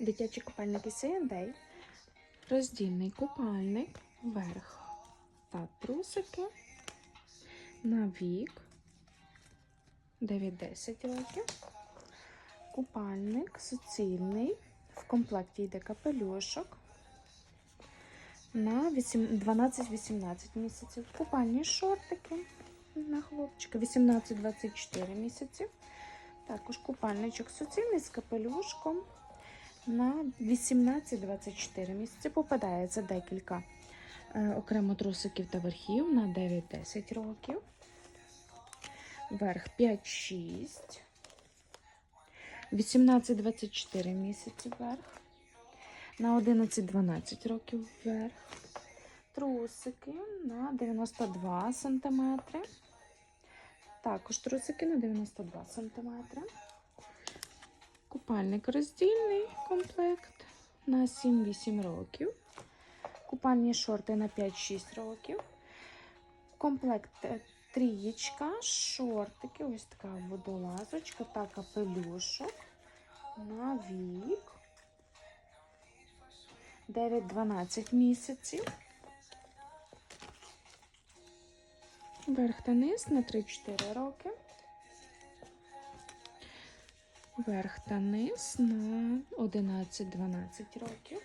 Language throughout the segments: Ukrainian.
Дитячі купальники C&A. Роздільний купальник, верх та трусики на вік 9-10 років. Купальник суцільний. В комплекті йде капелюшок на 12-18 місяців. Купальні шортики на хлопчика 18-24 місяці. Також купальничок суцільний з капелюшком на 18-24 місяці. Попадається декілька е, окремо трусиків та верхів на 9-10 років. Верх 5-6. 18-24 місяці вверх. На 11-12 років вверх. Трусики на 92 см. Також трусики на 92 см. Купальник роздільний комплект на 7-8 років. Купальні шорти на 5-6 років. Комплект е, трієчка, шортики, ось така водолазочка та капелюшок на вік. 9-12 місяців. Верх та низ на 3-4 роки. Верх та низ на 11-12 років.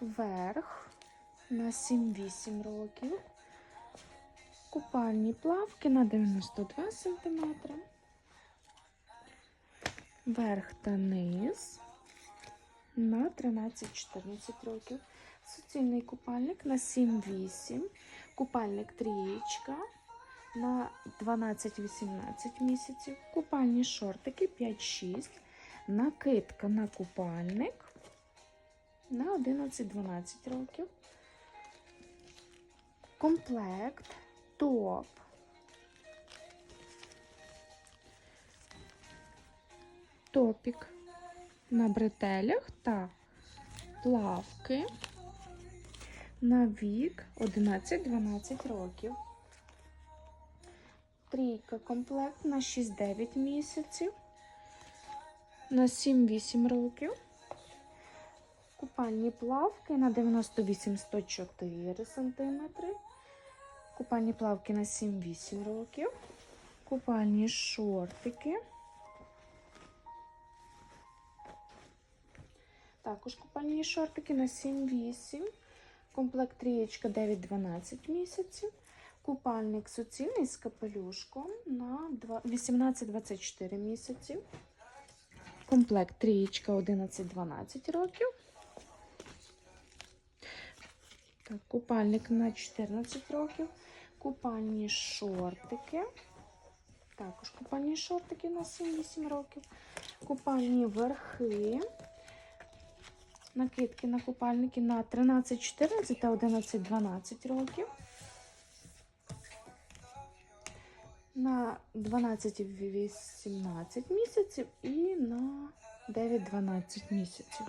Верх на 7-8 років. Купальні плавки на 92 см. Верх та низ на 13-14 років. Суцільний купальник на 7-8. Купальник трієчка на 12-18 місяців. Купальні шортики 5-6. Накидка на купальник на 11-12 років. Комплект, топ. Топік на бретелях та плавки на вік 11-12 років. Трійка комплект на 6-9 місяців, на 7-8 років. Купальні плавки на 98-104 см. Купальні плавки на 7-8 років. Купальні шортики. Також купальні шортики на 7-8. Комплект трієчка 9-12 місяців. Купальник суцільний з капелюшком на 18-24 місяці. Комплект трієчка 11-12 років. Так, купальник на 14 років. Купальні шортики. Також купальні шортики на 7-8 років. Купальні верхи. Накидки на купальники на 13-14 та 11-12 років. На 12-18 місяців і на 9-12 місяців.